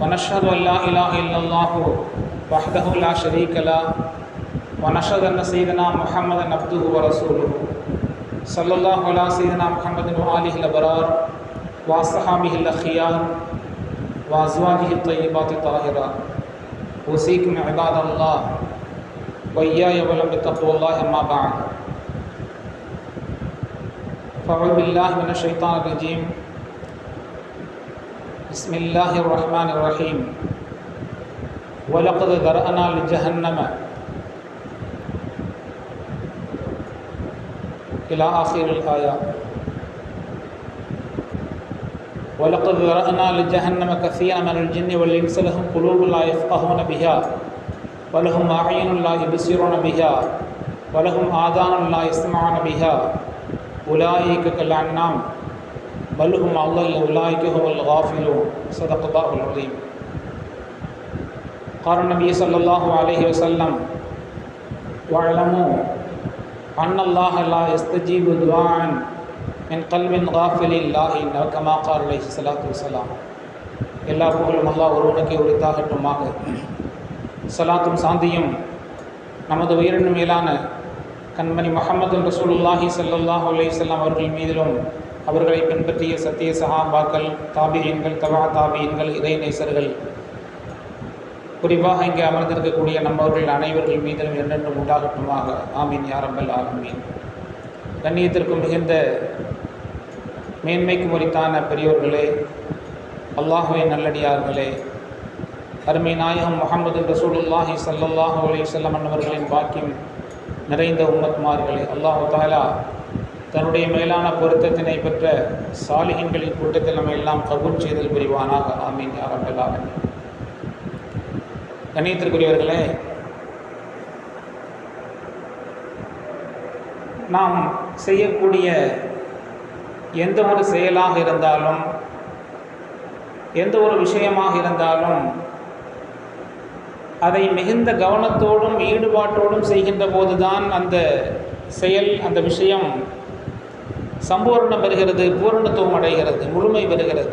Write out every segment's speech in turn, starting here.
ونشهد أن لا إله إلا الله وحده لا شريك له ونشهد أن سيدنا محمدا عبده ورسوله. صلى الله على سيدنا محمد وآله الأبرار وأصحابه الأخيار وأزواجه الطيبات الطاهرات. أوصيكم عباد الله وإياي ولم بتقوى الله أما بعد. فأعوذ بالله من الشيطان الرجيم. بسم الله الرحمن الرحيم. ولقد ذرأنا لجهنم. إلى آخر الآية. ولقد ذرأنا لجهنم كثيرا من الجن والإنس لهم قلوب لا يفقهون بها ولهم أعين لا يبصرون بها ولهم آذان لا يسمعون بها. أولئك كالأنعام. بل هم أضل أولئك هم الغافلون صدق الله العظيم قال النبي صلى الله عليه وسلم واعلموا أن الله لا يستجيب دعاء من قلب غافل الله كما قال عليه الصلاة والسلام எல்லா புகழும் அல்லாஹ் ஒருவனுக்கே உரித்தாகட்டுமாக சலாத்தும் சாந்தியும் நமது உயிரின் மேலான கண்மணி முகமது ரசூலுல்லாஹி ஸல்லல்லாஹு அலைஹி வஸல்லம் அவர்கள் மீதிலும் அவர்களை பின்பற்றிய சத்திய சஹாபாக்கள் தாபியன்கள் தவா தாபியன்கள் இறைநேசர்கள் குறிப்பாக இங்கே அமர்ந்திருக்கக்கூடிய நம்மவர்கள் அனைவர்கள் மீதிலும் என்றென்றும் உண்டாகட்டுமாக. ஆமீன் யாரம்பல் ஆமீன் கண்ணியத்திற்கும் மிகுந்த மேன்மைக்கு முறித்தான பெரியோர்களே அல்லாஹுவின் நல்லடியார்களே அருமை நாயகம் முகமது ரசூலுல்லாஹி சல்லல்லாஹு அலைவசல்லம் அன்னவர்களின் பாக்கியம் நிறைந்த உம்மத்மார்களே அல்லாஹு தாலா தன்னுடைய மேலான பொருத்தத்தினை பெற்ற சாலிகன்களின் கூட்டத்தில் நம்ம எல்லாம் கபூல் செய்தல் புரிவானாக. ஆமீன். யாரம்பெல்லாம் கண்ணியத்திற்குரியவர்களே நாம் செய்யக்கூடிய எந்த ஒரு செயலாக இருந்தாலும் எந்த ஒரு விஷயமாக இருந்தாலும் அதை மிகுந்த கவனத்தோடும் ஈடுபாட்டோடும் செய்கின்ற போதுதான் அந்த செயல் அந்த விஷயம் சம்பூர்ணம் பெறுகிறது பூரணத்துவம் அடைகிறது முழுமை பெறுகிறது.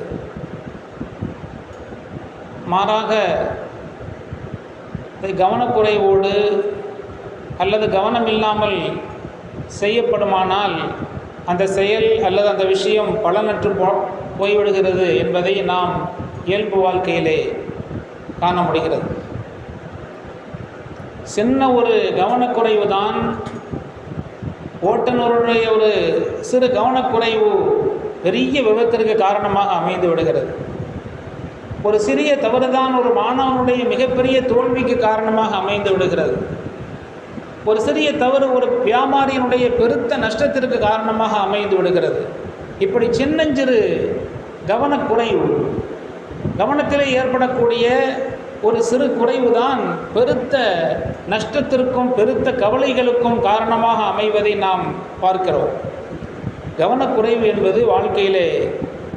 மாறாக கவனக்குறைவோடு அல்லது கவனம் இல்லாமல் செய்யப்படுமானால் அந்த செயல் அல்லது அந்த விஷயம் பலனற்று போ போய்விடுகிறது என்பதை நாம் இயல்பு வாழ்க்கையிலே காண முடிகிறது. சின்ன ஒரு கவனக்குறைவு தான் ஓட்டுநருடைய ஒரு சிறு கவனக்குறைவு பெரிய விபத்திற்கு காரணமாக அமைந்து விடுகிறது. ஒரு சிறிய தவறுதான் ஒரு மாணவனுடைய மிகப்பெரிய தோல்விக்கு காரணமாக அமைந்து விடுகிறது. ஒரு சிறிய தவறு ஒரு வியாபாரியினுடைய பெருத்த நஷ்டத்திற்கு காரணமாக அமைந்து விடுகிறது. இப்படி சின்னஞ்சிறு கவனக்குறைவு கவனத்திலே ஏற்படக்கூடிய ஒரு சிறு குறைவு தான் பெருத்த நஷ்டத்திற்கும் பெருத்த கவலைகளுக்கும் காரணமாக அமைவதை நாம் பார்க்கிறோம். கவனக்குறைவு என்பது வாழ்க்கையிலே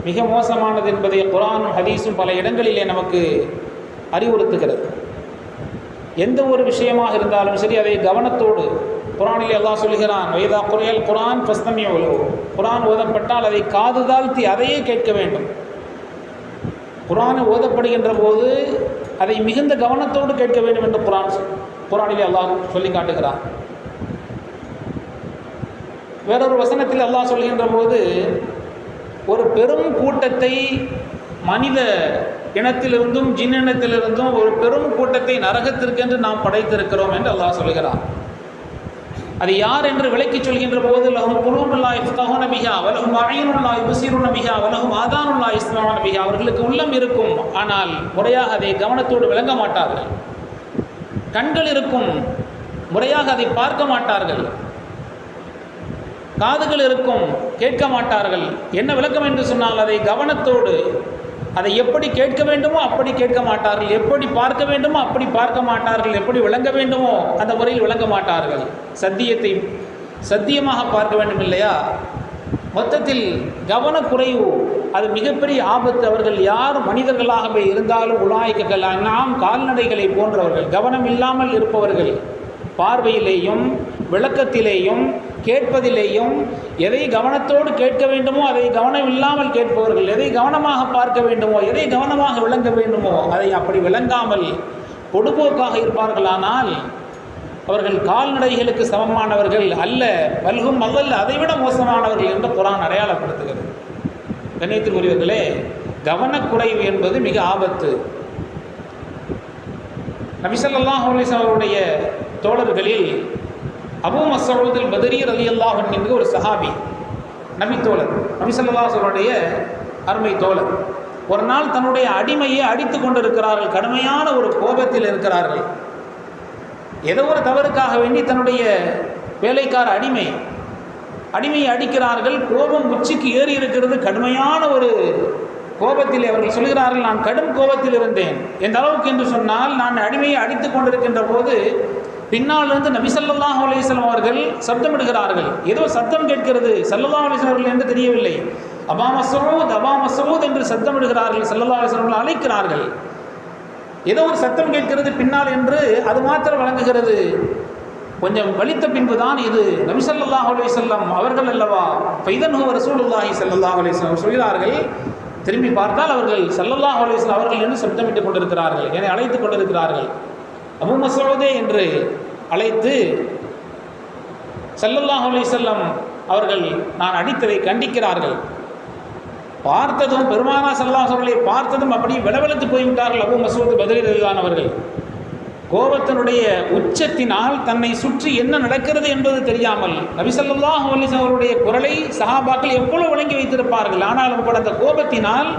மிக மோசமானது என்பதை குரானும் ஹதீஸும் பல இடங்களிலே நமக்கு அறிவுறுத்துகிறது. எந்த ஒரு விஷயமாக இருந்தாலும் சரி அதை கவனத்தோடு குரானில் எல்லாம் சொல்கிறான் வைதா குறையல் குரான் பிரஸ்தமிய உலகு குரான் ஓதப்பட்டால் அதை காது தாழ்த்தி அதையே கேட்க வேண்டும். குரான் ஓதப்படுகின்ற போது அதை மிகுந்த கவனத்தோடு கேட்க வேண்டும் என்று புரான் புராணிலே அல்லாஹ் சொல்லி காட்டுகிறான். வேறொரு வசனத்தில் அல்லாஹ் சொல்கின்ற போது ஒரு பெரும் கூட்டத்தை மனித இனத்திலிருந்தும் ஜின் இனத்திலிருந்தும் ஒரு பெரும் கூட்டத்தை நரகத்திற்கென்று நாம் படைத்திருக்கிறோம் என்று அல்லாஹ் சொல்கிறான். அது யார் என்று விளக்கி சொல்கின்ற போது லஹும் குலூபுல்லா இஃப்தஹு நபிஹா வலஹும் அயனுல்லா யுபசிரு நபிஹா வலஹும் ஆதானுல்லா இஸ்லாம் நபிஹா அவர்களுக்கு உள்ளம் இருக்கும் ஆனால் முறையாக அதை கவனத்தோடு விளங்க மாட்டார்கள். கண்கள் இருக்கும் முறையாக அதை பார்க்க மாட்டார்கள். காதுகள் இருக்கும் கேட்க மாட்டார்கள். என்ன விளக்கம் என்று சொன்னால் அதை கவனத்தோடு அதை எப்படி கேட்க வேண்டுமோ அப்படி கேட்க மாட்டார்கள். எப்படி பார்க்க வேண்டுமோ அப்படி பார்க்க மாட்டார்கள். எப்படி விளங்க வேண்டுமோ அந்த முறையில் விளங்க மாட்டார்கள். சத்தியத்தை சத்தியமாக பார்க்க வேண்டும் இல்லையா? மொத்தத்தில் கவனக்குறைவு அது மிகப்பெரிய ஆபத்து. அவர்கள் யார் மனிதர்களாகவே இருந்தாலும் உலாய்க்ககள் நாம் கால்நடைகளை போன்றவர்கள் கவனம் இல்லாமல் இருப்பவர்கள் பார்வையிலேயும் விளக்கத்திலேயும் கேட்பதிலேயும் எதை கவனத்தோடு கேட்க வேண்டுமோ அதை கவனம் இல்லாமல் கேட்பவர்கள் எதை கவனமாக பார்க்க வேண்டுமோ எதை கவனமாக விளங்க வேண்டுமோ அதை அப்படி விளங்காமல் பொடுபோக்காக இருப்பார்களானால் அவர்கள் கால்நடைகளுக்கு சமமானவர்கள் அல்ல பல்கும் அல்ல அதைவிட மோசமானவர்கள் என்று குரான் அடையாளப்படுத்துகிறது. கண்ணியத்திற்குரியவர்களே கவனக்குறைவு என்பது மிக ஆபத்து. நபிசல்லாஹ் அலிஸ் அவருடைய தோழர்களில் அபூ மசூதில் பதரீர் அலி அல்லாஹன் என்கிற ஒரு சஹாபி நபி தோழர் நபிசல்லாஹருடைய அருமை தோழர். ஒரு நாள் தன்னுடைய அடிமையை அடித்து கொண்டிருக்கிறார்கள் கடுமையான ஒரு கோபத்தில் இருக்கிறார்கள். ஏதோ ஒரு தவறுக்காக வேண்டி தன்னுடைய வேலைக்கார அடிமை அடிமையை அடிக்கிறார்கள் கோபம் உச்சிக்கு ஏறி இருக்கிறது கடுமையான ஒரு கோபத்தில் அவர்கள் சொல்கிறார்கள் நான் கடும் கோபத்தில் இருந்தேன். எந்த அளவுக்கு என்று சொன்னால் நான் அடிமையை அடித்து கொண்டிருக்கின்ற போது பின்னாலிருந்து நபிசல்லாஹ் அலையம் அவர்கள் சப்தமிடுகிறார்கள். ஏதோ சத்தம் கேட்கிறது. சல்லல்லா அலிஸ்லாம் அவர்கள் என்று தெரியவில்லை. அபா மசூத் அபா மசூத் என்று சத்தமிடுகிறார்கள் சல்லல்லா அலிஸ்லாம் அழைக்கிறார்கள். ஏதோ ஒரு சத்தம் கேட்கிறது பின்னால் என்று அது மாத்திரம் வழங்குகிறது. கொஞ்சம் வலித்த பின்பு தான் இது. நபிசல்லாஹ் அலி செல்லம் அவர்கள் அல்லவா? ஃபைதன் ரசூலுல்லாஹி சல்லாஹ் அலிஸ்லாம் சொல்கிறார்கள் திரும்பி பார்த்தால் அவர்கள் சல்லல்லாஹ் அலிஸ்லாம் அவர்கள் என்று சப்தமிட்டுக் கொண்டிருக்கிறார்கள். என்னை அழைத்துக் கொண்டிருக்கிறார்கள். அபு மசோதே என்று அழைத்து சல்லல்லாஹ் அலிசல்லம் அவர்கள் நான் அடித்ததை கண்டிக்கிறார்கள். பார்த்ததும் பெருமானா சல்லாஹ் அவர்களை பார்த்ததும் அப்படி விளவெழுத்து போய்விட்டார்கள் அபு மசூத் பதிலான் அவர்கள். கோபத்தினுடைய உச்சத்தினால் தன்னை சுற்றி என்ன நடக்கிறது என்பது தெரியாமல் நபிசல்லாஹ் அலிஸ் அவருடைய குரலை சஹாபாக்கள் எவ்வளவு வழங்கி வைத்திருப்பார்கள். ஆனாலும் கூட அந்த கோபத்தினால்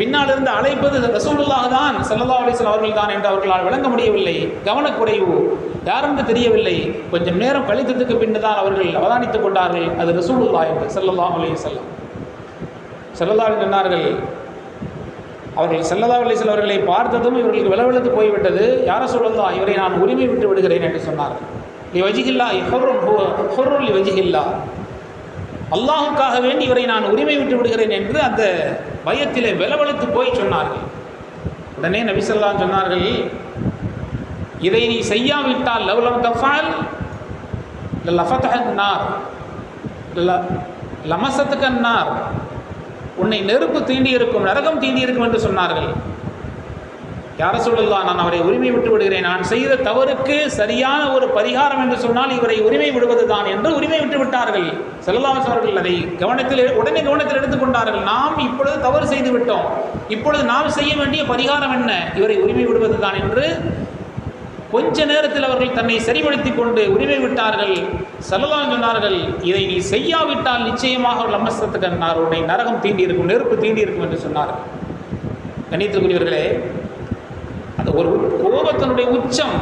பின்னால் இருந்து அழைப்பது ரசூலுல்லாக தான் சல்லா அலிஸ்லாம் அவர்கள் தான் என்று அவர்களால் விளங்க முடியவில்லை. கவனக்குறைவு. யாரென்று தெரியவில்லை. கொஞ்சம் நேரம் கழித்ததுக்கு பின்னு தான் அவர்கள் அவதானித்துக் கொண்டார்கள். அது ரசூலுல்லா என்று செல்லல்லா அலி செல்லம் செல்லல்லா சொன்னார்கள் அவர்கள் செல்லல்லா அலிசல் அவர்களை பார்த்ததும் இவர்களுக்கு விளவெழுத்து போய்விட்டது. யார சொல்லதா இவரை நான் உரிமை விட்டு விடுகிறேன் என்று சொன்னார்கள். நீ வஜிகில்லா ஹொருள் வஜிகில்லா அல்லாஹுக்காக வேண்டி இவரை நான் உரிமை விட்டு விடுகிறேன் என்று அந்த பயத்திலே விலவெழுத்து போய் சொன்னார்கள். உடனே நபிசல்லாம் சொன்னார்கள் இதை நீ செய்யாவிட்டால் லவ்லம் தஃபால் லஃபத்ஹன்னார் லமசத்துக்கன்னார் உன்னை நெருப்பு தீண்டியிருக்கும் நரகம் தீண்டி இருக்கும் என்று சொன்னார்கள். யார சொல்லலாம் நான் அவரை உரிமை விட்டு விடுகிறேன். நான் செய்த தவறுக்கு சரியான ஒரு பரிகாரம் என்று சொன்னால் இவரை உரிமை விடுவதுதான் என்று உரிமை விட்டு விட்டார்கள். செல்லலாமஸ் அவர்கள் அதை கவனத்தில் உடனே கவனத்தில் எடுத்துக்கொண்டார்கள் நாம் இப்பொழுது தவறு செய்து விட்டோம். இப்பொழுது நாம் செய்ய வேண்டிய பரிகாரம் என்ன? இவரை உரிமை விடுவதுதான் என்று கொஞ்ச நேரத்தில் அவர்கள் தன்னை சரிபடுத்தி கொண்டு உரிமை விட்டார்கள். செல்லலாம் சொன்னார்கள் இதை நீ செய்யாவிட்டால் நிச்சயமாக லம்மசத்துக்கு அன்னார். உன்னை நரகம் தீண்டியிருக்கும் நெருப்பு தீண்டி இருக்கும் என்று சொன்னார்கள். கணித்திற்குரியவர்களே அந்த ஒரு கோபத்தினுடைய உச்சம்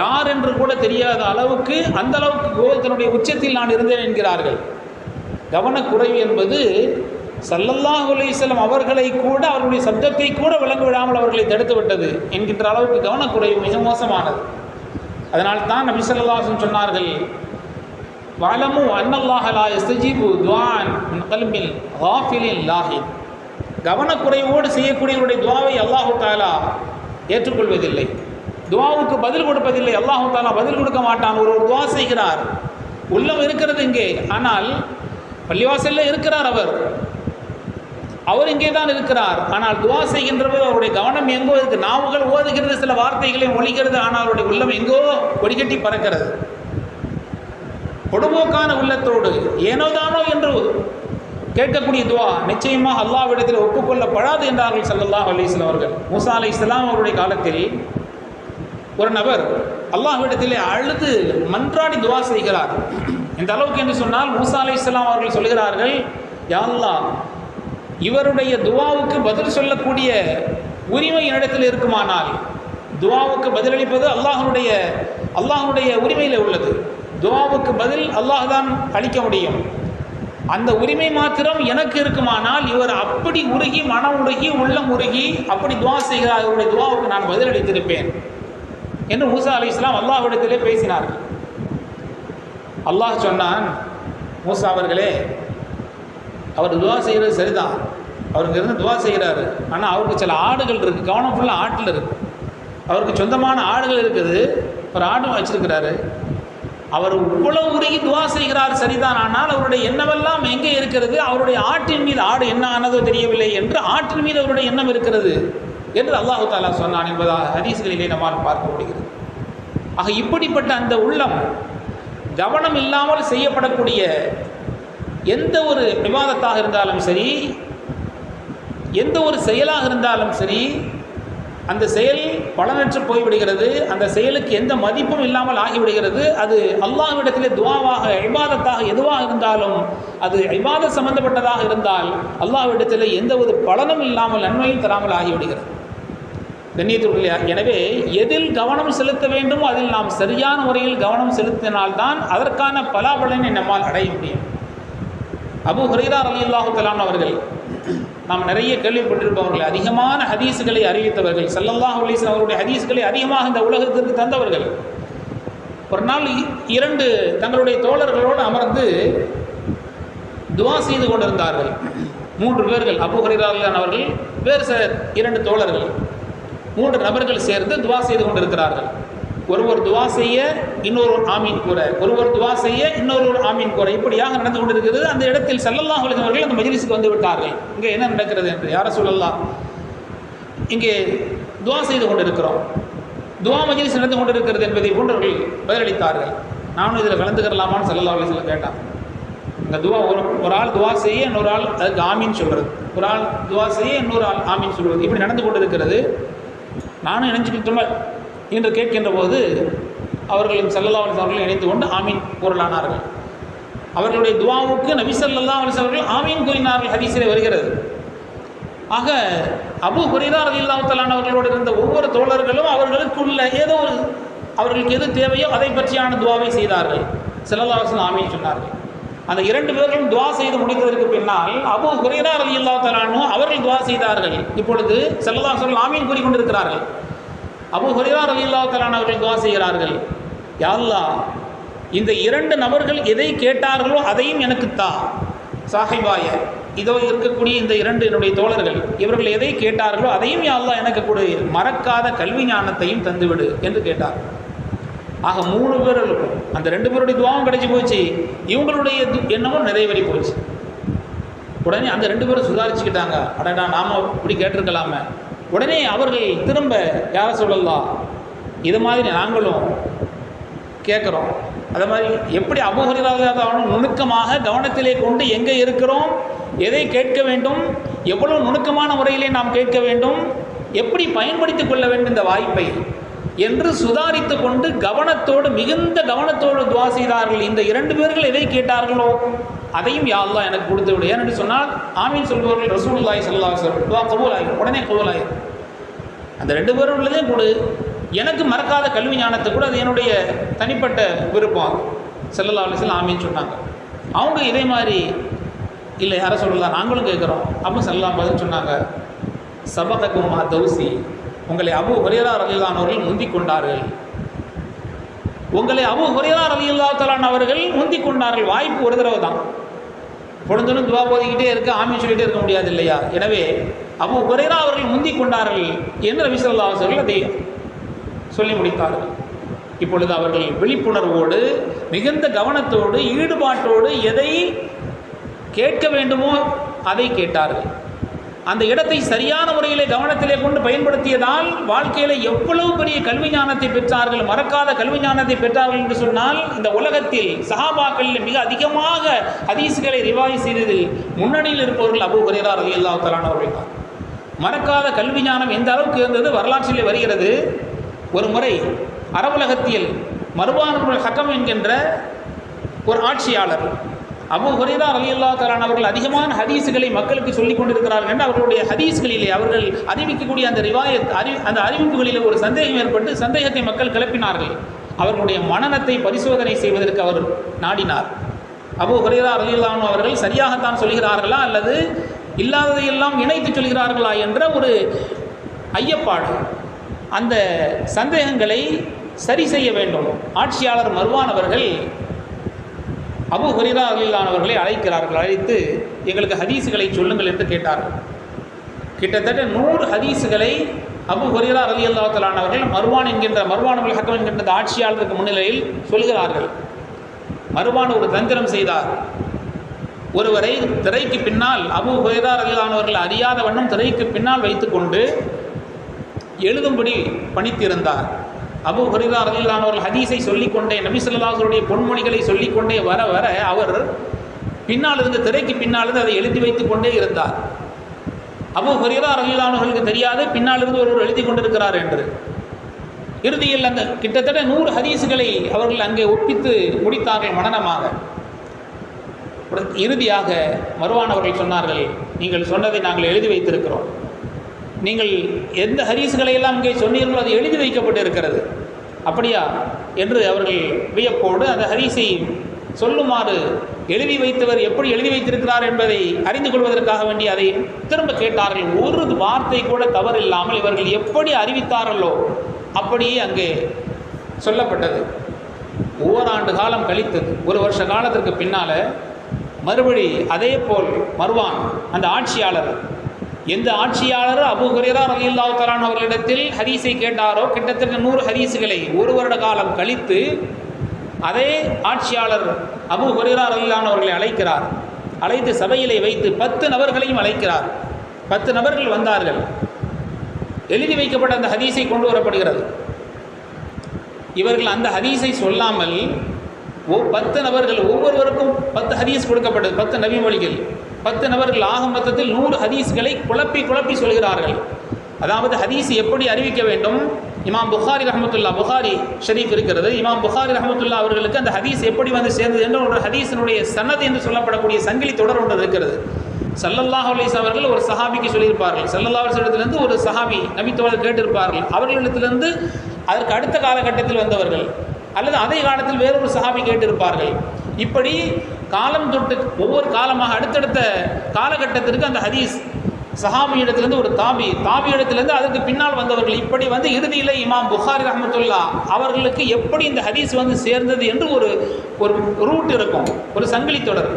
யார் என்று கூட தெரியாத அளவுக்கு அந்த அளவுக்கு கோபத்தினுடைய உச்சத்தில் நான் இருந்தேன் என்கிறார்கள். கவனக்குறைவு என்பது சல்லல்லாஹ் அலிஸ்லம் அவர்களை கூட அவர்களுடைய சப்தத்தை கூட விளங்க விடாமல் அவர்களை தடுத்து விட்டது என்கின்ற அளவுக்கு கவனக்குறைவு மிக மோசமானது. அதனால் தான் நபி ஸல்லல்லாஹு சொன்னார்கள் வலமு அன்னல்லாஹலா எஸ்தஜீபு துவான் கல்மில் ஹாஃபிலின் லாஹித். கவனக்குறைவோடு செய்யக்கூடியவருடைய துவாவை அல்லாஹு தாலா ஏற்றுக்கொள்வதில்லை. துவாவுக்கு பதில் கொடுப்பதில்லை. அல்லாஹு தாலா பதில் கொடுக்க மாட்டான். ஒரு ஒரு துவா செய்கிறார். உள்ளம் இருக்கிறது இங்கே. ஆனால் பள்ளிவாசலில் இருக்கிறார் அவர். அவர் இங்கே தான் இருக்கிறார். ஆனால் துவா செய்கின்றவர் அவருடைய கவனம் எங்கோ இருக்கு. நாவுகள் ஓதுகிறது சில வார்த்தைகளை ஒழிக்கிறது ஆனால் அவருடைய உள்ளம் எங்கோ கொடிகட்டி பறக்கிறது. பொடுபோக்கான உள்ளத்தோடு ஏனோதானோ என்று கேட்கக்கூடிய துவா நிச்சயமாக அல்லாவிடத்தில் ஒப்புக்கொள்ளப்படாது என்றார்கள் சல்லல்லா அலிஸ்லாம் அவர்கள். மூசா அலி இஸ்லாம் அவருடைய காலத்தில் ஒரு நபர் அல்லாஹ்விடத்திலே அழுது மன்றாடி துவா செய்கிறார். இந்த அளவுக்கு என்று சொன்னால் மூசா அலி இஸ்லாம் அவர்கள் சொல்கிறார்கள் யா அல்லாஹ் இவருடைய துவாவுக்கு பதில் சொல்லக்கூடிய உரிமை என்னிடத்தில் இருக்குமானால் துவாவுக்கு பதிலளிப்பது அல்லாஹனுடைய அல்லாஹனுடைய உரிமையில் உள்ளது. துவாவுக்கு பதில் அல்லாஹ் தான் அளிக்க முடியும். அந்த உரிமை மாத்திரம் எனக்கு இருக்குமானால் இவர் அப்படி உருகி மனம் உருகி உள்ளம் உருகி அப்படி துவா செய்கிறார். அவருடைய துவாவுக்கு நான் பதிலளித்திருப்பேன் என்று மூசா அலி இஸ்லாம் அல்லாஹ்விடத்திலே பேசினார்கள். அல்லாஹ் சொன்னான் மூசா அவர்களே அவர் துவா செய்கிறது சரிதான் அவருக்கு இருந்து துவா செய்கிறாரு ஆனால் அவருக்கு சில ஆடுகள் இருக்குது கவனம் ஃபுல்லாக ஆட்டில் இருக்குது அவருக்கு சொந்தமான ஆடுகள் இருக்குது. ஒரு ஆடும் வச்சிருக்கிறாரு. அவர் இவ்வளவு உருகி துவா செய்கிறார் சரிதான். ஆனால் அவருடைய எண்ணமெல்லாம் எங்கே இருக்கிறது? அவருடைய ஆட்டின் மீது ஆடு என்ன ஆனதோ தெரியவில்லை என்று ஆட்டின் மீது அவருடைய எண்ணம் இருக்கிறது என்று அல்லாஹு தாலா சொன்னான் என்பதாக ஹதீஸ்களிலே நம்மால் பார்க்க முடிகிறது. ஆக இப்படிப்பட்ட அந்த உள்ளம் கவனம் இல்லாமல் செய்யப்படக்கூடிய எந்த ஒரு விவாதத்தாக இருந்தாலும் சரி எந்த ஒரு செயலாக இருந்தாலும் சரி அந்த செயல் பலனற்று போய்விடுகிறது அந்த செயலுக்கு எந்த மதிப்பும் இல்லாமல் ஆகிவிடுகிறது அது அல்லாஹ்விடத்திலே துவாவாக இபாதத்தாக எதுவாக இருந்தாலும் அது இபாதத் சம்பந்தப்பட்டதாக இருந்தால் அல்லாஹ்விடத்திலே எந்த ஒரு பலனும் இல்லாமல் நன்மையும் தராமல் ஆகிவிடுகிறது. கண்ணியத்துக்குரிய எனவே எதில் கவனம் செலுத்த வேண்டுமோ அதில் நாம் சரியான முறையில் கவனம் செலுத்தினால்தான் அதற்கான பலாபலனை நம்மால் அடைய முடியும். அபு ஹுரைரா அலி அல்லாஹு தலான் அவர்கள் நாம் நிறைய கேள்விப்பட்டிருப்பவர்கள் அதிகமான ஹதீஸுகளை அறிவித்தவர்கள் சல்லல்லாஹு அலிஸ்லாம் அவருடைய ஹதீஸுகளை அதிகமாக இந்த உலகத்திற்கு தந்தவர்கள். ஒரு நாள் இ- இரண்டு தங்களுடைய தோழர்களோடு அமர்ந்து துவா செய்து கொண்டிருந்தார்கள். மூன்று பேர்கள் அபு ஹுரைரா அவர்கள் வேறு சில இரண்டு தோழர்கள் மூன்று நபர்கள் சேர்ந்து துவா செய்து கொண்டிருக்கிறார்கள். ஒருவர் துவா செய்ய இன்னொரு ஆமீன் கூற. ஒருவர் துவா செய்ய இன்னொரு ஆமீன் கூற. இப்படியாக நடந்து கொண்டிருக்கிறது. அந்த இடத்தில் செல்லல்லாம் அவர்கள் அந்த மஜ்லிஸுக்கு வந்து விட்டார்கள். இங்கே என்ன நடக்கிறது என்று? யார சொல்லலாம் இங்கே துவா செய்து கொண்டிருக்கிறோம். துவா மஜிலிஸ் நடந்து கொண்டிருக்கிறது என்பதை போன்றவர்கள் பதிலளித்தார்கள். நானும் இதில் கலந்துக்கிறலாமான்னு செல்லல்லா அலைஹி வஸல்லம் கேட்டான். இந்த துவா ஒரு ஒரு ஆள் துவா செய்ய இன்னொரு ஆள் அதுக்கு ஆமீன் சொல்கிறது ஒரு ஆள் துவா செய்ய இன்னொரு ஆள் ஆமீன் சொல்கிறது இப்படி நடந்து கொண்டிருக்கிறது. நானும் இணைஞ்சுக்கிட்டோம்? என்று கேட்கின்ற போது அவர்களும் சல்லல்லா அலிஸ் அவர்கள் இணைந்து கொண்டு ஆமீன் கூறலானார்கள். அவர்களுடைய துவாவுக்கு நபி ஸல்லல்லாஹு அலைஹி அவர்கள் ஆமீன் கூறினார்கள் ஹதீஸிலே வருகிறது. ஆக அபு ஹுரைரா ரலியல்லாஹு அவர்களோடு இருந்த ஒவ்வொரு தோழர்களும் அவர்களுக்குள்ள ஏதோ ஒரு அவர்களுக்கு எது தேவையோ அதை பற்றியான துவாவை செய்தார்கள். ஸல்லல்லாஹு அலைஹி ஆமீன் சொன்னார்கள். அந்த இரண்டு பேர்களும் துவா செய்து முடித்ததற்கு பின்னால் அபு ஹுரைரா அலி தஆலா அவர்கள் துவா செய்தார்கள். இப்பொழுது ஸல்லல்லாஹு அலைஹி ஆமீன் கூறிக்கொண்டிருக்கிறார்கள். அபு ஹுரைரா ரலியல்லாஹு தஆலா அவர்கள் துவா செய்கிறார்கள். யாழ்லா இந்த இரண்டு நபர்கள் எதை கேட்டார்களோ அதையும் எனக்கு தா. சாஹிபாய இதோ இருக்கக்கூடிய இந்த இரண்டு என்னுடைய தோழர்கள் இவர்கள் எதை கேட்டார்களோ அதையும் யாழ்லா எனக்கு கொடு. மறக்காத கல்வி ஞானத்தையும் தந்துவிடு என்று கேட்டார். ஆக மூணு பேர்களுக்கும் அந்த ரெண்டு பேருடைய துவாவும் கிடைச்சி போச்சு. இவங்களுடைய து- எண்ணமும் நிறைவேறி போச்சு. உடனே அந்த ரெண்டு பேரும் சுதாரிச்சுக்கிட்டாங்க. அடடா நாம இப்படி கேட்டிருக்கலாமே. உடனே அவர்கள் திரும்ப யார சொல்லலாம் இது மாதிரி நாங்களும் கேட்குறோம். அது மாதிரி எப்படி அபுகரிதாதாவும் நுணுக்கமாக கவனத்திலே கொண்டு எங்கே இருக்கிறோம் எதை கேட்க வேண்டும் எவ்வளவு நுணுக்கமான முறையிலே நாம் கேட்க வேண்டும் எப்படி பயன்படுத்திக் கொள்ள வேண்டும் இந்த வாய்ப்பை என்று சுதாரித்து கொண்டு கவனத்தோடு மிகுந்த கவனத்தோடு துவா செய்தார்கள். இந்த இரண்டு பேர்கள் எதை கேட்டார்களோ அதையும் யா எனக்கு கொடுத்து விடு. ஏனென்று சொன்னால் ஆமீன் சொல்பவர்கள் ரசூல்லாய் ஸல்லல்லாஹு சார் துவா கபூல் உடனே கபூல் அந்த ரெண்டு பேரும் உள்ளதே கொடு. எனக்கு மறக்காத கல்வி ஞானத்தை கூட. அது என்னுடைய தனிப்பட்ட விருப்பம் செல்லல்லா அலிசல் ஆமின்னு சொன்னாங்க. அவங்க இதே மாதிரி இல்லை யாரை சொல்லலாம் நாங்களும் கேட்குறோம். அப்போ செல்லலாம் பதில் சொன்னாங்க சபககுமா தௌசி. உங்களை அபு ஹுரேரா ரலியல்லான் அவர்கள் முந்திக் கொண்டார்கள் உங்களை அபு ஹுரேரா ரலியல்லா தலான் அவர்கள் முந்திக் கொண்டார்கள் வாய்ப்பு ஒரு தடவை தான். பொழுதுனும் துவா போதிக்கிட்டே இருக்க ஆமி சொல்லிட்டே இருக்க முடியாது இல்லையா? எனவே அபு ஹுரேரா அவர்கள் முந்திக் கொண்டார்கள் என்று ரவிசல்லா ஸல்லல்லாஹு அதை சொல்லி முடித்தார்கள். இப்பொழுது அவர்கள் விழிப்புணர்வோடு மிகுந்த கவனத்தோடு ஈடுபாட்டோடு எதை கேட்க வேண்டுமோ அதை கேட்டார்கள். அந்த இடத்தை சரியான முறையிலே கவனத்திலே கொண்டு பயன்படுத்தியதால் வாழ்க்கையில எவ்வளவு பெரிய கல்வி ஞானத்தை பெற்றார்கள் மறக்காத கல்வி ஞானத்தை பெற்றார்கள் என்று சொன்னால் இந்த உலகத்தில் சஹாபாக்களில் மிக அதிகமாக ஹதீஸ்களை ரிவாய் செய்ததில் முன்னணியில் இருப்பவர்கள் அபு ஹுரைரா ரலியல்லாஹு அல்லா தலானவர்கள் தான். மறக்காத கல்வி ஞானம் எந்த அளவுக்கு இருந்தது வரலாற்றிலே வருகிறது? ஒரு முறை அரபுலகத்தில் மருபானுல் ஹக்கம் என்கின்ற ஒரு ஆட்சியாளர் அபு ஹுரேரா அலி அல்லா தஆலா அவர்கள் அதிகமான ஹதீஸுகளை மக்களுக்கு சொல்லிக் கொண்டிருக்கிறார்கள் என்று அவர்களுடைய ஹதீஸ்களிலே அவர்கள் அறிவிக்கக்கூடிய அந்த ரிவாயத் அறி அந்த அறிவிப்புகளில் ஒரு சந்தேகம் ஏற்பட்டு சந்தேகத்தை மக்கள் கிளப்பினார்கள். அவர்களுடைய மனநத்தை பரிசோதனை செய்வதற்கு அவர் நாடினார். அபு ஹுரேரா அலி அல்லான் அவர்கள் சரியாகத்தான் சொல்கிறார்களா அல்லது இல்லாததையெல்லாம் இணைத்து சொல்கிறார்களா என்ற ஒரு ஐயப்பாடு. அந்த சந்தேகங்களை சரி செய்ய வேண்டும். ஆட்சியாளர் மர்வான் அவர்கள் அபு ஹுரிரா ரலியல்லானவர்களை அழைக்கிறார்கள். அழைத்து எங்களுக்கு ஹதீஸுகளை சொல்லுங்கள் என்று கேட்டார்கள். கிட்டத்தட்ட நூறு ஹதீஸுகளை அபு ஹுரிரா அலி அல்லாத்தலானவர்கள் மர்வான் என்கின்ற மர்வான் ஹக்கம் என்கின்ற ஆட்சியாளருக்கு முன்னிலையில் சொல்கிறார்கள். மர்வான் ஒரு தந்திரம் செய்தார். ஒருவரை திரைக்கு பின்னால் அபு ஹுரைரா ரலியல்லானவர்கள் அறியாத வண்ணம் திரைக்கு பின்னால் வைத்துக்கொண்டு எழுதும்படி பணித்திருந்தார். அபு ஹரிதா ரலியல்லானவர்கள் ஹதீஸை சொல்லிக்கொண்டே நபிசல்லாசருடைய பொன்மொழிகளை சொல்லிக்கொண்டே வர வர அவர் பின்னாலிருந்து திரைக்கு பின்னாலிருந்து அதை எழுதி வைத்துக் கொண்டே இருந்தார். அபு ஹரிதா ரலியல்லானவர்களுக்கு தெரியாது பின்னாலிருந்து ஒருவர் எழுதி கொண்டிருக்கிறார் என்று. இறுதியில் அந்த கிட்டத்தட்ட நூறு ஹதீஸுகளை அவர்கள் அங்கே ஒப்பித்து முடித்தார்கள் மனநமாக இறுதியாக மறுவானவர்கள் சொன்னார்கள் நீங்கள் சொன்னதை நாங்கள் எழுதி வைத்திருக்கிறோம். நீங்கள் எந்த ஹரிசுகளை எல்லாம் இங்கே சொன்னீர்களோ அது எழுதி வைக்கப்பட்டு இருக்கிறது அப்படியா? என்று அவர்கள் வியப்போடு அந்த ஹரிசை சொல்லுமாறு எழுதி வைத்தவர் எப்படி எழுதி வைத்திருக்கிறார் என்பதை அறிந்து கொள்வதற்காக வேண்டி அதை திரும்ப கேட்டார்கள். ஒரு வார்த்தை கூட தவறில்லாமல் இவர்கள் எப்படி அறிவித்தார்களோ அப்படியே அங்கே சொல்லப்பட்டது. ஓராண்டு காலம் கழித்தது ஒரு வருஷ காலத்திற்கு பின்னால் மறுபடி அதே போல் மறுவான் அந்த ஆட்சியாளர் எந்த ஆட்சியாளர் அபு ஹுரேரா ரலியல்லாஹு தலான் அவர்களிடத்தில் ஹதீஸை கேட்டாரோ கிட்டத்தட்ட நூறு ஹதீஸுகளை ஒரு வருட காலம் கழித்து அதே ஆட்சியாளர் அபு ஹுரேரா ரலியல்லான் அவர்களை அழைக்கிறார். அழைத்து சபையிலே வைத்து பத்து நபர்களையும் அழைக்கிறார். பத்து நபர்கள் வந்தார்கள். எழுதி வைக்கப்பட்ட அந்த ஹதீஸை கொண்டு வரப்படுகிறது. இவர்கள் அந்த ஹதீஸை சொல்லாமல் ஓ பத்து நபர்கள் ஒவ்வொருவருக்கும் பத்து ஹதீஸ் கொடுக்கப்பட்டது பத்து நபிமொழிகள். பத்து நபர்கள் ஆக மொத்தத்தில் நூறு ஹதீஸ்களை குழப்பி குழப்பி சொல்கிறார்கள். அதாவது ஹதீஸ் எப்படி அறிவிக்க வேண்டும்? இமாம் புகாரி ரஹமத்துல்லா புகாரி ஷரீஃப் இருக்கிறது. இமாம் புகாரி ரஹமத்துல்லா அவர்களுக்கு அந்த ஹதீஸ் எப்படி வந்து சேர்ந்தது என்று ஒரு ஹதீஸினுடைய சன்னது என்று சொல்லப்படக்கூடிய சங்கிலி தொடர் ஒன்று இருக்கிறது. சல்லல்லாஹ் அலிஸ் அவர்கள் ஒரு சஹாபிக்கு சொல்லியிருப்பார்கள். சல்லல்லாஹ் அலிஸ்வரத்திலிருந்து ஒரு சஹாபி நபித்தோழர் கேட்டிருப்பார்கள். அவர்களிடத்திலிருந்து அதற்கு அடுத்த காலகட்டத்தில் வந்தவர்கள் அல்லது அதே காலத்தில் வேறொரு சஹாபி கேட்டிருப்பார்கள். இப்படி காலம் தொட்டு ஒவ்வொரு காலமாக அடுத்தடுத்த காலகட்டத்திற்கு அந்த ஹதீஸ் சஹாபியிடத்திலிருந்து ஒரு தாபி இடத்துலேருந்து அதற்கு பின்னால் வந்தவர்கள். இப்படி வந்து இறுதியில் இமாம் புகாரி ரஹமத்துல்லா அவர்களுக்கு எப்படி இந்த ஹதீஸ் வந்து சேர்ந்தது என்று ஒரு ஒரு ரூட் இருக்கும் ஒரு சங்கிலி தொடர்.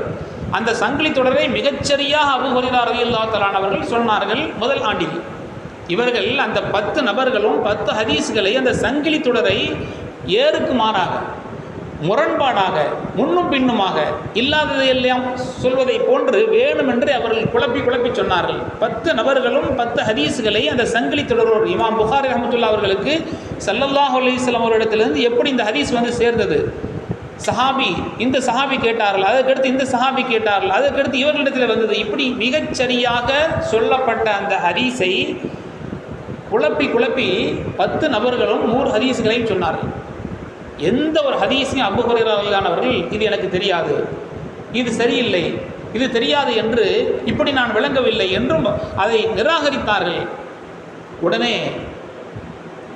அந்த சங்கிலி தொடரை மிகச்சரியாக அபு ஹரிதா ரலியல்லா தலானவர்கள் சொன்னார்கள் முதல் ஆண்டில். இவர்கள் அந்த பத்து நபர்களும் பத்து ஹதீஸ்களை அந்த சங்கிலி தொடரை ஏறுக்கு மாறாக முரண்பாடாக முன்னும் பின்னுமாக இல்லாததையெல்லாம் சொல்வதை போன்று வேணுமென்று அவர்கள் குழப்பி குழப்பி சொன்னார்கள். பத்து நபர்களும் பத்து ஹதீஸுகளை அந்த சங்கிலி தொடரோடு இமாம் புகாரி ரஹமத்துல்லா அவர்களுக்கு சல்லல்லாஹ் அலிஸ்லாம் அவர்களிடத்திலிருந்து எப்படி இந்த ஹதீஸ் வந்து சேர்ந்தது? சஹாபி இந்த சஹாபி கேட்டார்கள் அதற்கடுத்து இந்த சஹாபி கேட்டார்கள் அதற்கடுத்து இவர்களிடத்தில் வந்தது. இப்படி மிகச்சரியாக சொல்லப்பட்ட அந்த ஹதீஸை குழப்பி குழப்பி பத்து நபர்களும் நூறு ஹரீஸுகளையும் சொன்னார்கள். எந்த ஒரு ஹதீஸையும் அபு ஹுரேரானவர்கள் இது எனக்கு தெரியாது. இது சரியில்லை. இது தெரியாது என்று இப்படி நான் விளங்கவில்லை என்றும் அதை நிராகரித்தார்கள். உடனே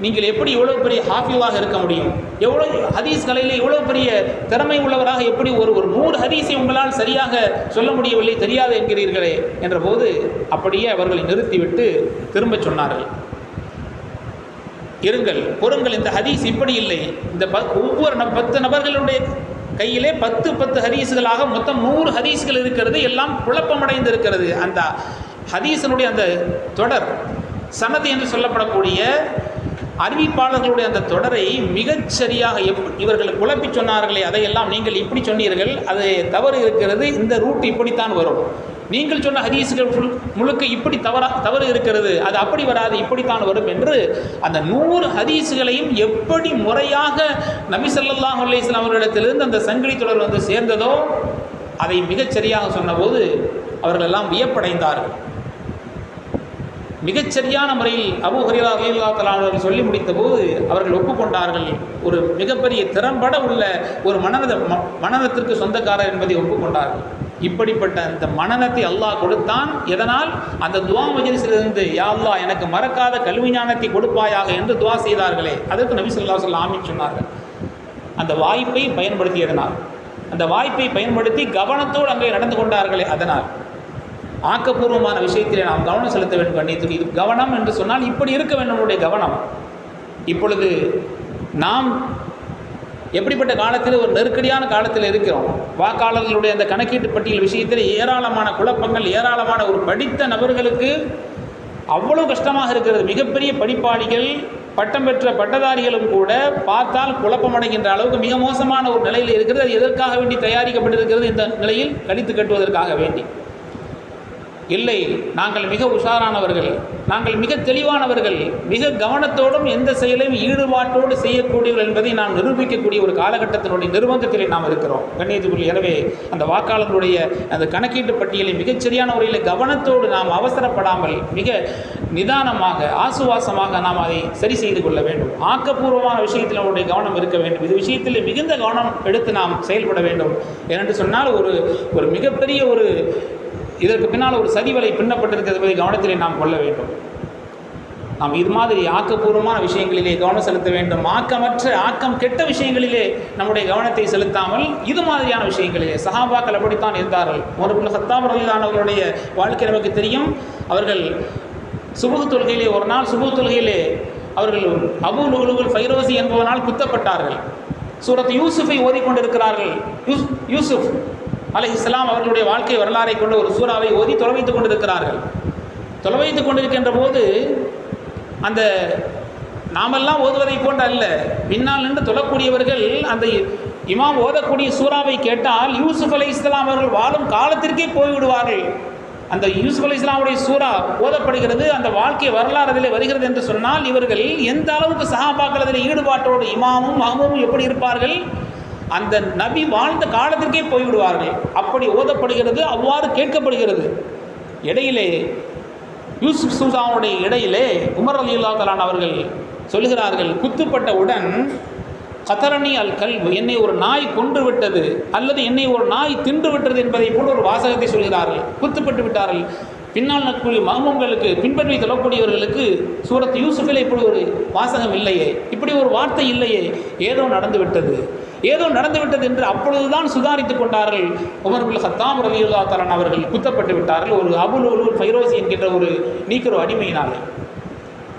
நீங்கள் எப்படி இவ்வளவு பெரிய ஹாஃபிவாக இருக்க முடியும்? எவ்வளோ ஹதீஸ் கலையில் இவ்வளவு பெரிய திறமை உள்ளவராக எப்படி ஒரு ஒரு நூறு ஹதீஸை உங்களால் சரியாக சொல்ல முடியவில்லை தெரியாது என்கிறீர்களே என்ற போது அப்படியே அவர்களை நிறுத்திவிட்டு திரும்பச் சொன்னார்கள். இருங்கள். பொறுங்கள். இந்த ஹதீஸ் இப்படி இல்லை. இந்த ப ஒவ்வொரு ந பத்து நபர்களுடைய கையிலே பத்து பத்து ஹதீஸுகளாக மொத்தம் நூறு ஹதீஸ்கள் இருக்கிறது. எல்லாம் குழப்பமடைந்து இருக்கிறது அந்த ஹதீஸனுடைய அந்த தொடர் சனது என்று சொல்லப்படக்கூடிய அறிவிப்பாளர்களுடைய அந்த தொடரை மிகச்சரியாக எப் இவர்கள் குழப்பி சொன்னார்களே அதையெல்லாம் நீங்கள் இப்படி சொன்னீர்கள். அது தவறு இருக்கிறது. இந்த ரூட் இப்படித்தான் வரும். நீங்கள் சொன்ன ஹதீஸுகள் முழுக்க இப்படி தவறா தவறு இருக்கிறது. அது அப்படி வராது இப்படித்தான் வரும் என்று அந்த நூறு ஹதீஸுகளையும் எப்படி முறையாக நபி ஸல்லல்லாஹு அவர்களிடத்திலிருந்து அந்த சங்கிலி தொடர் வந்து சேர்ந்ததோ அதை மிகச் சரியாக சொன்னபோது அவர்கள் எல்லாம் வியப்படைந்தார்கள். மிகச்சரியான முறையில் அபு ஹரிலா ரலியல்லாஹு அவர்கள் சொல்லி முடித்தபோது அவர்கள் ஒப்புக்கொண்டார்கள். ஒரு மிகப்பெரிய திறம்பட உள்ள ஒரு மனநத ம- சொந்தக்காரர் என்பதை ஒப்புக்கொண்டார்கள். இப்படிப்பட்ட அந்த மனநத்தை அல்லாஹ் கொடுத்தான். எதனால்? அந்த துவா மஜ்லிஸிலிருந்து யா அல்லாஹ் எனக்கு மறக்காத கல்வி ஞானத்தை கொடுப்பாயாக என்று துவா செய்தார்களே. அதற்கு நபி சொல்லா சொல்ல வஸல்லம் ஆமீன் சொன்னார்கள். அந்த வாய்ப்பை பயன்படுத்தியதனால் அந்த வாய்ப்பை பயன்படுத்தி கவனத்தோடு அங்கே நடந்து கொண்டார்களே அதனால். ஆக்கப்பூர்வமான விஷயத்திலே நாம் கவனம் செலுத்த வேண்டும் கண்ணியத்துக்கு. இது கவனம் என்று சொன்னால் இப்படி இருக்க வேண்டும் நம்முடைய கவனம். இப்பொழுது நாம் எப்படிப்பட்ட காலத்தில் ஒரு நெருக்கடியான காலத்தில் இருக்கிறோம்? வாக்காளர்களுடைய அந்த கணக்கீட்டு பட்டியல் விஷயத்தில் ஏராளமான குழப்பங்கள் ஏராளமான ஒரு படித்த நபர்களுக்கு அவ்வளோ கஷ்டமாக இருக்கிறது. மிகப்பெரிய படிப்பாளிகள் பட்டம் பெற்ற பட்டதாரிகளும் கூட பார்த்தால் குழப்பமடைகின்ற அளவுக்கு மிக மோசமான ஒரு நிலையில் இருக்கிறது. அது எதற்காக வேண்டி தயாரிக்கப்பட்டிருக்கிறது இந்த நிலையில் கழித்து கட்டுவதற்காக வேண்டி. இல்லை நாங்கள் மிக உஷாரானவர்கள் நாங்கள் மிக தெளிவானவர்கள் மிக கவனத்தோடும் எந்த செயலையும் ஈடுபாட்டோடு செய்யக்கூடியவர்கள் என்பதை நாம் நிரூபிக்கக்கூடிய ஒரு காலகட்டத்தினுடைய நிர்பந்தத்தில் நாம் இருக்கிறோம். கண்ணியத்துக்குள் எனவே அந்த வாக்காளர்களுடைய அந்த கணக்கீட்டு பட்டியலை மிகச்சரியான முறையில் கவனத்தோடு நாம் அவசரப்படாமல் மிக நிதானமாக ஆசுவாசமாக நாம் அதை சரி செய்து கொள்ள வேண்டும். ஆக்கப்பூர்வமான விஷயத்தில் நம்முடைய கவனம் இருக்க வேண்டும். இது விஷயத்தில் மிகுந்த கவனம் எடுத்து நாம் செயல்பட வேண்டும். ஏனென்று சொன்னால் ஒரு ஒரு மிகப்பெரிய ஒரு இதற்கு பின்னால் ஒரு சதிவலை பின்னப்பட்டிருக்கிறது என்பதை கவனத்திலே நாம் கொள்ள வேண்டும். நாம் இது மாதிரி ஆக்கப்பூர்வமான விஷயங்களிலே கவனம் செலுத்த வேண்டும். ஆக்கமற்ற ஆக்கம் கெட்ட விஷயங்களிலே நம்முடைய கவனத்தை செலுத்தாமல் இது மாதிரியான விஷயங்களிலே சஹாபாக்கள் அப்படித்தான் இருந்தார்கள். ஒரு சத்தாபுரிலானவர்களுடைய வாழ்க்கை நமக்கு தெரியும். அவர்கள் சுபுகு தொழுகையிலே ஒரு நாள் சுபுகு தொழுகையிலே அவர்கள் அபு லுகுலுகுல் ஃபைரோசி என்பவனால் குத்தப்பட்டார்கள். சூரத் யூசுஃபை ஓதிக்கொண்டிருக்கிறார்கள். யூஸ் யூசுஃப் அலை இஸ்லாம் அவர்களுடைய வாழ்க்கை வரலாறை கொண்ட ஒரு சூறாவை ஓதி தொலைவைத்துக் கொண்டிருக்கிறார்கள். தொலைவைத்துக் கொண்டிருக்கின்ற போது அந்த நாமெல்லாம் ஓதுவதை போன்ற அல்ல. பின்னால் நின்று தொழக்கூடியவர்கள் அந்த இமாம் ஓதக்கூடிய சூறாவை கேட்டால் யூசுப் அலி இஸ்லாம் அவர்கள் வாழும் காலத்திற்கே போய்விடுவார்கள். அந்த யூசுப் அலி இஸ்லாமுடைய சூறா ஓதப்படுகிறது. அந்த வாழ்க்கை வரலாறு அதில் வருகிறது என்று சொன்னால் இவர்கள் எந்த அளவுக்கு சகாபாக்கள் அதில் ஈடுபாட்டோடு இமாமும் மகமும் எப்படி இருப்பார்கள்? அந்த நபி வாழ்ந்த காலத்திற்கே போய்விடுவார்கள். அப்படி ஓதப்படுகிறது அவ்வாறு கேட்கப்படுகிறது. இடையிலே யூசுப் சுல்தானுடைய இடையிலே உமர் அலி அல்லா அவர்கள் சொல்லுகிறார்கள் குத்துப்பட்டவுடன் கதரணி அல் கல் என்னை ஒரு நாய் கொன்று விட்டது அல்லது என்னை ஒரு நாய் தின்று விட்டது என்பதை போன்ற ஒரு வாசகத்தை சொல்கிறார்கள். குத்துப்பட்டு விட்டார்கள். பின்னால் நட்புடைய மகமங்களுக்கு பின்பற்றி தொழக்கூடியவர்களுக்கு சூரத் யூசுஃபில் இப்படி ஒரு வாசகம் இல்லையே இப்படி ஒரு வார்த்தை இல்லையே ஏதோ நடந்து விட்டது ஏதோ நடந்துவிட்டது என்று அப்பொழுதுதான் சுதாரித்துக் கொண்டார்கள். உமர்புல் ஹத்தாம் ரலியுல்லா தலான் அவர்கள் குத்தப்பட்டு விட்டார்கள். ஒரு அபுல் உலுல் ஃபைரோசி என்கின்ற ஒரு நீக்கிற அடிமையினாலே.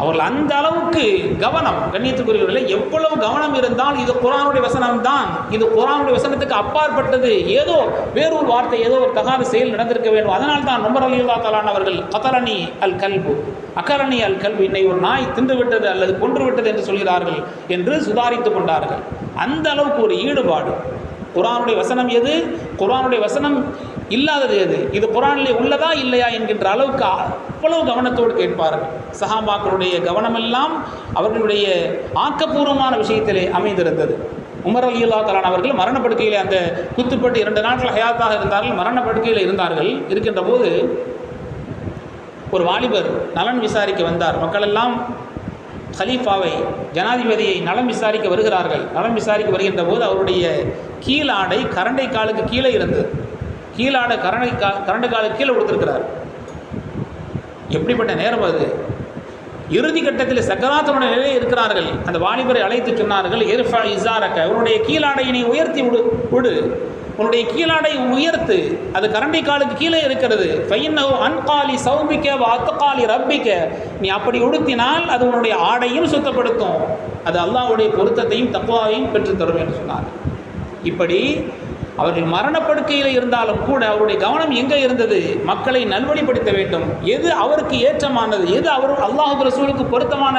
அவர்கள் அந்த அளவுக்கு கவனம் கண்ணியத்துக்குரியவர்களே எவ்வளவு கவனம் இருந்தால் இது குரானுடைய வசனம் தான் இது குரானுடைய வசனத்துக்கு அப்பாற்பட்டது. ஏதோ வேறொரு வார்த்தை ஏதோ ஒரு தகாத செயல் நடந்திருக்க வேண்டும். அதனால் தான் நுமர் அலியுல்லா தலான் அவர்கள் கதரணி அல் கல்பு. அக்கரணி அல் கல்பு. என்னை ஒரு நாய் தின்றுவிட்டது அல்லது கொன்று விட்டது என்று சொல்கிறார்கள் என்று சுதாரித்து கொண்டார்கள். அந்த அளவுக்கு ஒரு ஈடுபாடு. குரானுடைய வசனம் எது? குரானுடைய வசனம் இல்லாதது எது? இது குரானிலே உள்ளதா இல்லையா என்கின்ற அளவுக்கு அவ்வளவு கவனத்தோடு கேட்பார்கள். சஹாபாக்களுடைய கவனமெல்லாம் அவர்களுடைய ஆக்கப்பூர்வமான விஷயத்திலே அமைந்திருந்தது. உமர் அலி அல்லா தலான் அவர்கள் மரணப்படுக்கையில் அந்த குத்துப்பட்டு இரண்டு நாட்கள் ஹயாத்தாக இருந்தார்கள் மரணப்படுக்கையில் இருந்தார்கள். இருக்கின்ற போது ஒரு வாலிபர் நலன் விசாரிக்க வந்தார். மக்களெல்லாம் ஹலீஃபாவை ஜனாதிபதியை நலம் விசாரிக்க வருகிறார்கள். நலம் விசாரிக்க வருகின்ற போது அவருடைய கீழாடை கரண்டை காலுக்கு கீழே இருந்தது கீழாடை கரண்டை கா கரண்டை காலுக்கு கீழே கொடுத்துருக்கிறார் எப்படிப்பட்ட நேரம் அது? இறுதி கட்டத்தில் சக்கராத்தனுடைய நிலையில் இருக்கிறார்கள். அந்த வாலிபரை அழைத்து சொன்னார்கள் எர்ஃபா இசாரக்க அவருடைய கீழாடையினை உயர்த்தி விடு விடு உன்னுடைய கீழாடை உயர்த்து அது கரண்டை காலுக்கு கீழே இருக்கிறது. ஃபைன்னஹு அன்காலி சௌமிக்க அத்தகாலி ரப்பிக்க. நீ அப்படி உடுத்தினால் அது உன்னுடைய ஆடையும் சுத்தப்படுத்தும். அது அல்லாஹ்வுடைய பொருத்தத்தையும் தக்குவாவையும் பெற்றுத்தரும் என்று சொன்னார். இப்படி அவர்கள் மரணப்படுக்கையில் இருந்தாலும் கூட அவருடைய கவனம் எங்கே இருந்தது? மக்களை நல்வழிப்படுத்த வேண்டும். எது அவருக்கு ஏற்றமானது? எது அவர் அல்லாஹு ரசூலுக்கு பொருத்தமான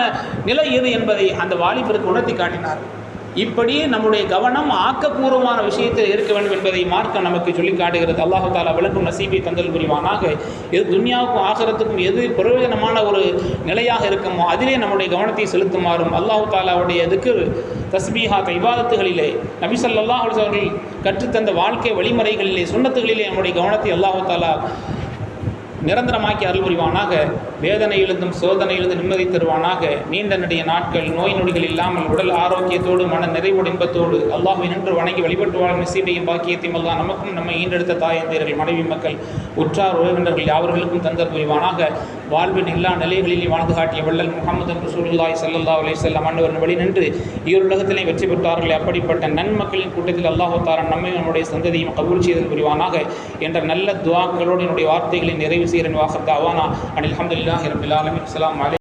நிலை எது என்பதை அந்த வாலிபருக்கு உணர்த்தி காட்டினார். இப்படி நம்முடைய கவனம் ஆக்கப்பூர்வமான விஷயத்தில் இருக்க வேண்டும் என்பதை மார்க்கம் நமக்கு சொல்லி காட்டுகிறது. அல்லாஹு தாலா விளக்கும் நசீபை தந்தல் புரிவானாக. எது துன்யாவுக்கும் ஆகரத்துக்கும் எது பிரயோஜனமான ஒரு நிலையாக இருக்குமோ அதிலே நம்முடைய கவனத்தை செலுத்துமாறும் அல்லாஹு தாலாவுடைய இதுக்கு தஸ்பீஹாத் இபாதத்துகளிலே நபிசல்லா அவர்கள் கற்றுத்தந்த வாழ்க்கை வழிமுறைகளிலே சுண்ணத்துகளிலே நம்முடைய கவனத்தை அல்லாஹு தாலா நிரந்தரமாக்கி அருள் புரிவானாக வேதனையிலிருந்தும் சோதனையிலிருந்து நிம்மதி தருவானாக. நீண்ட நெடிய நாட்கள் நோய் நொடிகள் இல்லாமல் உடல் ஆரோக்கியத்தோடு மன நிறைவோடு இன்பத்தோடு அல்லாஹை நின்று வணங்கி வழிபட்டு வாழும் நசீபையும் பாக்கியத்தையும் அல்லா நமக்கும் நம்மை ஈண்டெடுத்த தாயந்தீர்கள் மனைவி மக்கள் உற்றார் உறவினர்கள் யாவர்களுக்கும் தந்தர் புரிவானாக. வாழ்வின் எல்லா நிலைகளிலும் வாழ்ந்து காட்டிய வள்ளல் முகமது ரசூலுல்லாஹி ஸல்லல்லாஹு அலி செல்லம் அன்னவரின் வழி நின்று ஈருலகத்திலே வெற்றி பெற்றார்கள். அப்படிப்பட்ட நன்மக்களின் கூட்டத்தில் அல்லாஹு தாரா நம்மை நம்முடைய சந்ததியும் கபூல் செய்தல் புரிவானாக என்ற நல்ல துவாக்களோடு என்னுடைய வார்த்தைகளை நிறைவு செய்கிறேன். வாசத் அவானா அனில் அஹமதுல்லாஹி ரபில் ஆலமின். அஸ்ஸலாமு